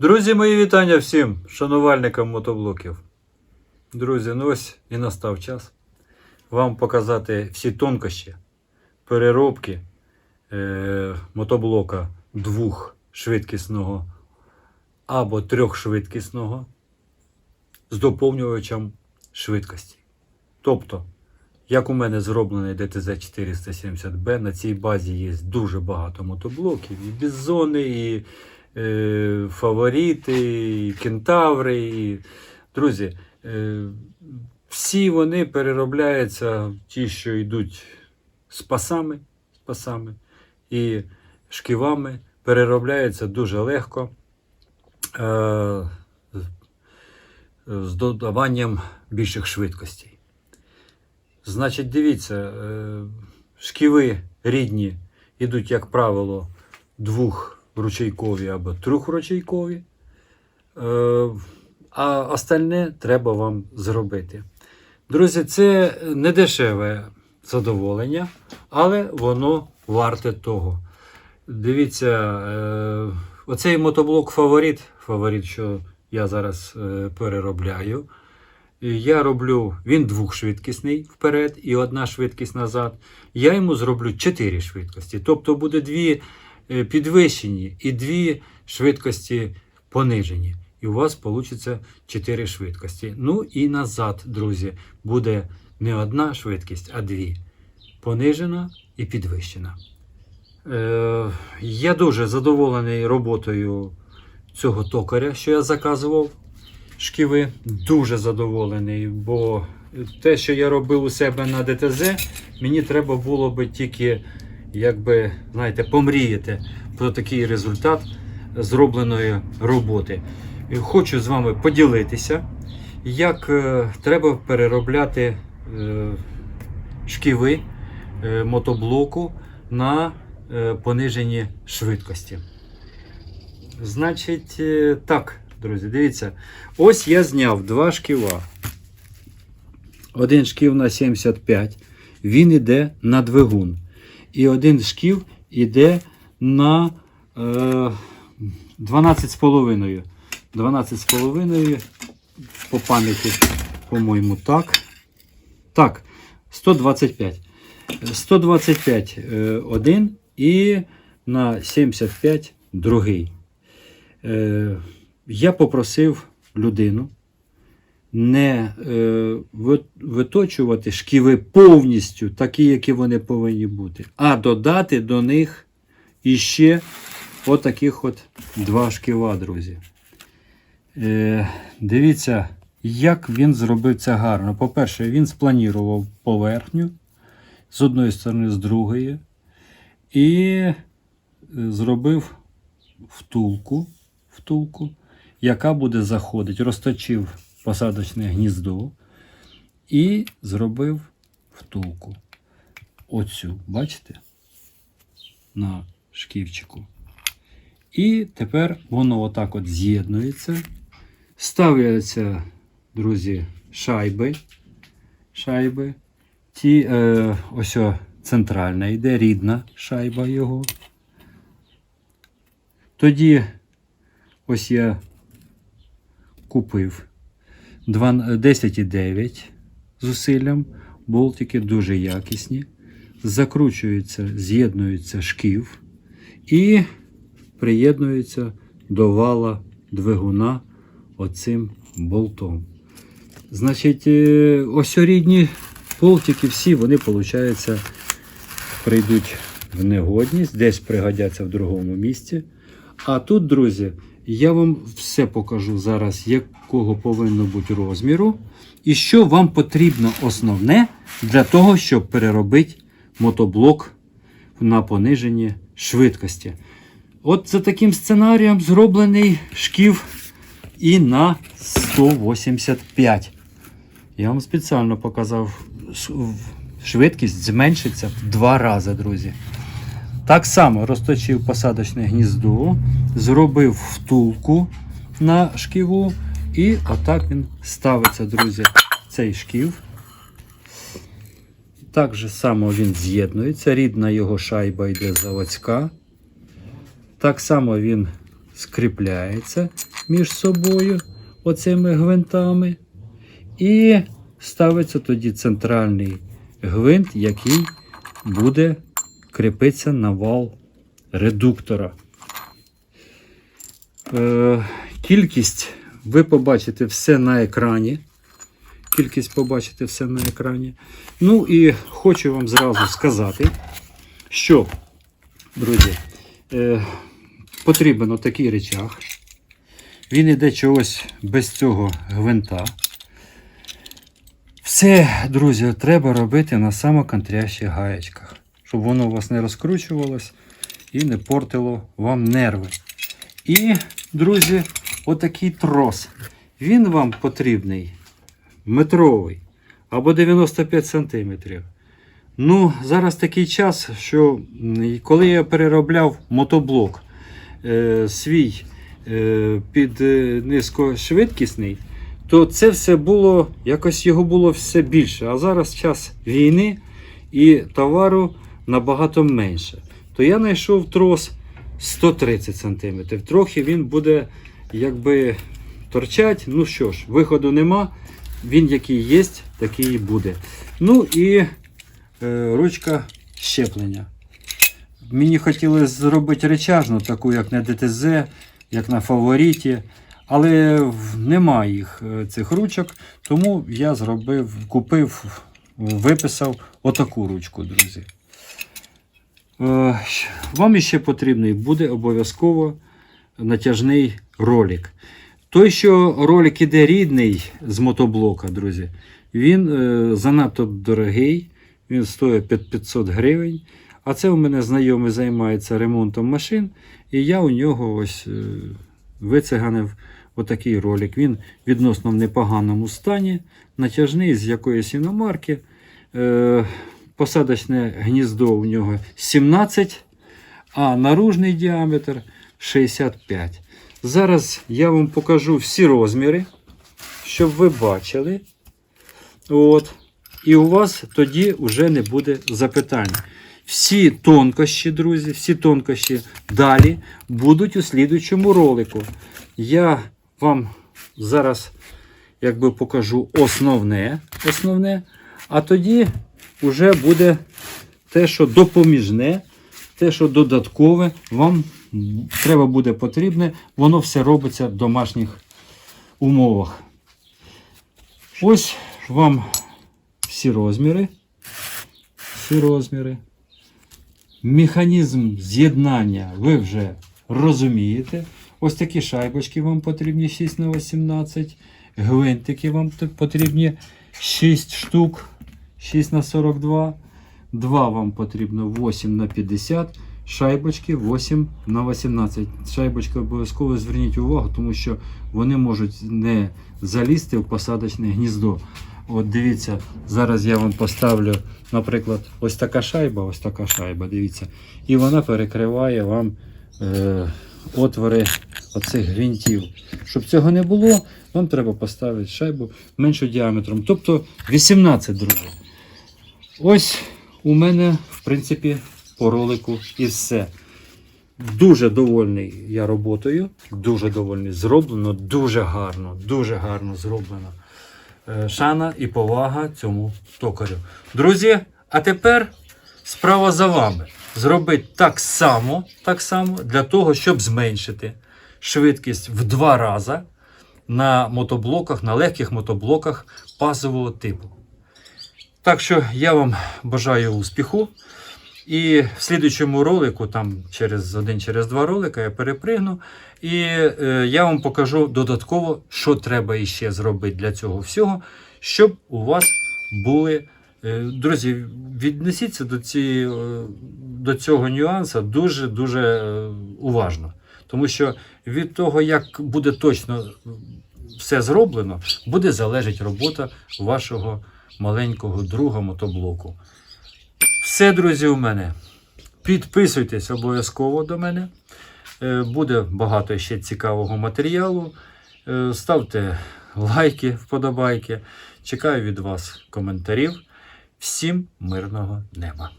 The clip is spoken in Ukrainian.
Друзі, мої вітання всім шанувальникам мотоблоків. Друзі, ну ось і настав час вам показати всі тонкощі переробки е, мотоблока двохшвидкісного або трьохшвидкісного з доповнювачем швидкості. Тобто, як у мене зроблений DTZ 470B, на цій базі є дуже багато мотоблоків, і бізони, і е, фаворити, кентаври. І... Друзі, е, всі вони переробляються, ті, що йдуть з пасами, з пасами і шківами, переробляються дуже легко. Е, з додаванням більших швидкостей. Значить, дивіться, е, шківи рідні йдуть, як правило, двохручейкові або трьохручейкові, е, а остальне треба вам зробити. Друзі, це не дешеве задоволення, але воно варте того. Дивіться, е, оцей мотоблок фаворит, фаворит, що я зараз е, переробляю. Я роблю, він двохшвидкісний вперед і одна швидкість назад. Я йому зроблю чотири швидкості. Тобто буде дві підвищені і дві швидкості понижені. І у вас вийде 4 швидкості. Ну і назад, друзі, буде не одна швидкість, а дві. Понижена і підвищена. Е, я дуже задоволений роботою цього токаря, що я заказував шківи. Дуже задоволений, бо те, що я робив у себе на ДТЗ, мені треба було би тільки, якби, знаєте, помріяти про такий результат зробленої роботи. Хочу з вами поділитися, як е, треба переробляти е, шківи е, мотоблоку на пониженні швидкості. Значить, так, друзі, дивіться. Ось я зняв два шківа. Один шків на 75, він йде на двигун. І один шків йде на е, 12,5. 12,5 по пам'яті, по-моєму, так. Так, 125. 125 е, один і на 75 другий. Е, я попросив людину не е, виточувати шківи повністю, такі, які вони повинні бути, а додати до них іще отаких от два шківа, друзі. Е, дивіться, як він зробив це гарно. По-перше, він спланірував поверхню з одної сторони, з другої, і е, зробив втулку, втулку, яка буде заходити, розточив посадочне гніздо і зробив втулку. Оцю, бачите? На шківчику. І тепер воно отак от з'єднується. Ставляться, друзі, шайби. Шайби. Ті, е, ось о, центральна йде, рідна шайба його. Тоді ось я купив 10,9 зусиллям. Болтики дуже якісні. Закручується, з'єднується шків і приєднується до вала двигуна оцим болтом. Значить, е, ось рідні болтики всі, вони, виходить, прийдуть в негодність, десь пригодяться в другому місці. А тут, друзі, я вам все покажу зараз, якого повинно бути розміру, і що вам потрібно основне для того, щоб переробити мотоблок на пониженні швидкості. От за таким сценарієм зроблений шків і на 185. Я вам спеціально показав, швидкість зменшиться в два рази, друзі. Так само розточив посадочне гніздо, зробив втулку на шківу, і отак він ставиться, друзі, цей шків. Так же само він з'єднується. Рідна його шайба йде заводська. Так само він скріпляється між собою оцими гвинтами. І ставиться тоді центральний гвинт, який буде кріпитися на вал редуктора. Е, кількість ви побачите все на екрані. Кількість побачите все на екрані. Ну і хочу вам зразу сказати, що, друзі, е, потрібен отакий речах. Він іде чогось без цього гвинта. Все, друзі, треба робити на самоконтрящих гаєчках, щоб воно у вас не розкручувалось і не портило вам нерви. І, друзі, отакий трос. Він вам потрібний метровий або 95 сантиметрів. Ну, зараз такий час, що коли я переробляв мотоблок е, свій е, під е, низькошвидкісний, то це все було, якось його було все більше. А зараз час війни і товару набагато менше. То я знайшов трос 130 см. Трохи він буде якби торчать. Ну що ж, виходу нема. Він який є, такий і буде. Ну і е, ручка щеплення. Мені хотілося зробити речажну, таку, як на ДТЗ, як на фавориті. Але в- нема їх е, цих ручок, тому я зробив, купив, виписав отаку ручку, друзі. Е, Вам іще потрібний буде обов'язково натяжний ролик. Той, що ролик іде рідний з мотоблока, друзі, він е, занадто дорогий, він стоїть під 500 гривень. А це у мене знайомий займається ремонтом машин, і я у нього ось е, вициганив отакий ролик. Він відносно в непоганому стані, натяжний з якоїсь іномарки. Е, посадочне гніздо у нього 17, а наружний діаметр 65. Зараз я вам покажу всі розміри, щоб ви бачили. От. І у вас тоді вже не буде запитань. Всі тонкощі, друзі, всі тонкощі далі будуть у слідуючому ролику. Я вам зараз якби покажу основне, основне, а тоді вже буде те, що допоміжне, те, що додаткове, вам треба буде потрібне, воно все робиться в домашніх умовах. Ось вам всі розміри. Всі розміри. Механізм з'єднання ви вже розумієте. Ось такі шайбочки вам потрібні 6 на 18 Гвинтики вам потрібні 6 штук, 6 на 42 Два вам потрібно 8 на 50 Шайбочки 8 на 18 Шайбочки обов'язково зверніть увагу, тому що вони можуть не залізти в посадочне гніздо. От дивіться, зараз я вам поставлю, наприклад, ось така шайба, ось така шайба, дивіться. І вона перекриває вам е, отвори оцих гвинтів. Щоб цього не було, вам треба поставити шайбу меншим діаметром. Тобто 18, друзі. Ось у мене, в принципі, по ролику і все. Дуже довольний я роботою, дуже довольний. Зроблено дуже гарно, дуже гарно зроблено. Е, Шана і повага цьому токарю. Друзі, а тепер справа за вами. Зробити так само, так само для того, щоб зменшити швидкість в два рази на мотоблоках, на легких мотоблоках пазового типу. Так що я вам бажаю успіху. І в слідучому ролику, там через один через два ролика, я перепригну. І е, я вам покажу додатково, що треба іще зробити для цього всього, щоб у вас були. е, Друзі, віднесіться до, ці, е, до цього нюансу дуже-дуже е, уважно. Тому що від того, як буде точно все зроблено, буде залежати робота вашого маленького друга мотоблоку. Все, друзі, у мене. Підписуйтесь обов'язково до мене. Е, Буде багато ще цікавого матеріалу. Е, Ставте лайки, вподобайки. Чекаю від вас коментарів. Всім мирного неба!